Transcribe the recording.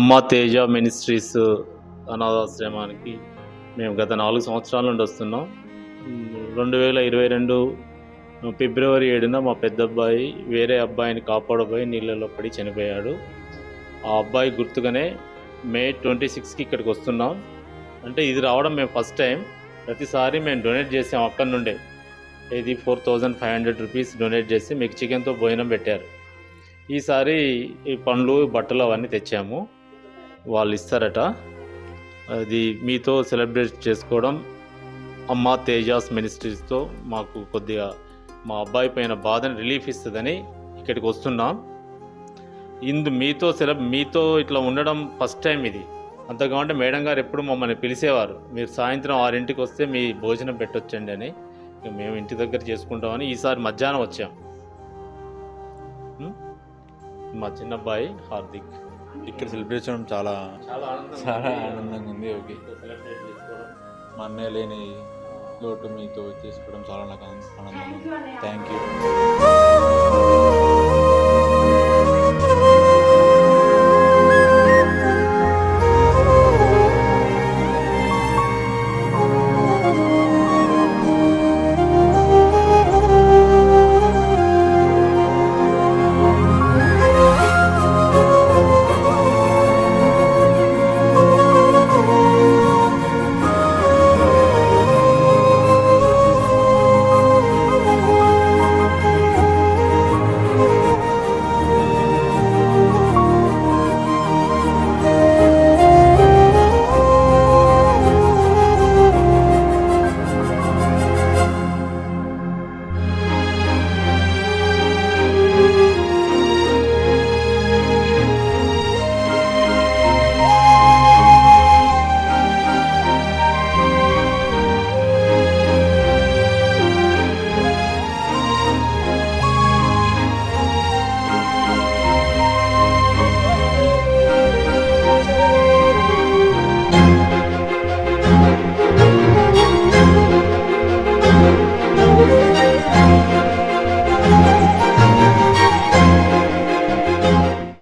అమ్మ తేజ మినిస్ట్రీస్ అనాథాశ్రమానికి మేము గత నాలుగు సంవత్సరాల నుండి వస్తున్నాం. రెండు వేల ఇరవై రెండు ఫిబ్రవరి ఏడున మా పెద్ద అబ్బాయి వేరే అబ్బాయిని కాపాడబోయి నీళ్ళలో పడి చనిపోయాడు. ఆ అబ్బాయి గుర్తుగానే మే ట్వంటీ సిక్స్కి ఇక్కడికి వస్తున్నాం. అంటే ఇది రావడం మేము ఫస్ట్ టైం. ప్రతిసారి మేము డొనేట్ చేసాం అక్కడి నుండే. ఇది four thousand five hundred rupees donate చేసి మీకు చికెన్తో భోజనం పెట్టారు. ఈసారి ఈ పండ్లు బట్టలు అవన్నీ తెచ్చాము. వాళ్ళు ఇస్తారట అది మీతో సెలబ్రేట్ చేసుకోవడం అమ్మ తేజాస్ మినిస్ట్రీస్తో మాకు కొద్దిగా మా అబ్బాయి పైన బాధని రిలీఫ్ ఇస్తుందని ఇక్కడికి వస్తున్నాం. ఇందు మీతో సెలబ్ మీతో ఇట్లా ఉండడం ఫస్ట్ టైం ఇది. అంతకామంటే మేడం గారు ఎప్పుడు మమ్మల్ని పిలిచేవారు. మీరు సాయంత్రం ఆరింటికి వస్తే మీ భోజనం పెట్టొచ్చండి అని. మేము ఇంటి దగ్గర చేసుకుంటామని ఈసారి మధ్యాహ్నం వచ్చాం. మా చిన్న అబ్బాయి హార్దిక్. ఇక్కడ సెలబ్రేట్ చేయడం చాలా చాలా ఆనందంగా ఉంది. ఓకే. మా అన్నయ్య లేని లోటు మీతో చేసుకోవడం చాలా నాకు ఆనందంగా ఉంది. Thank you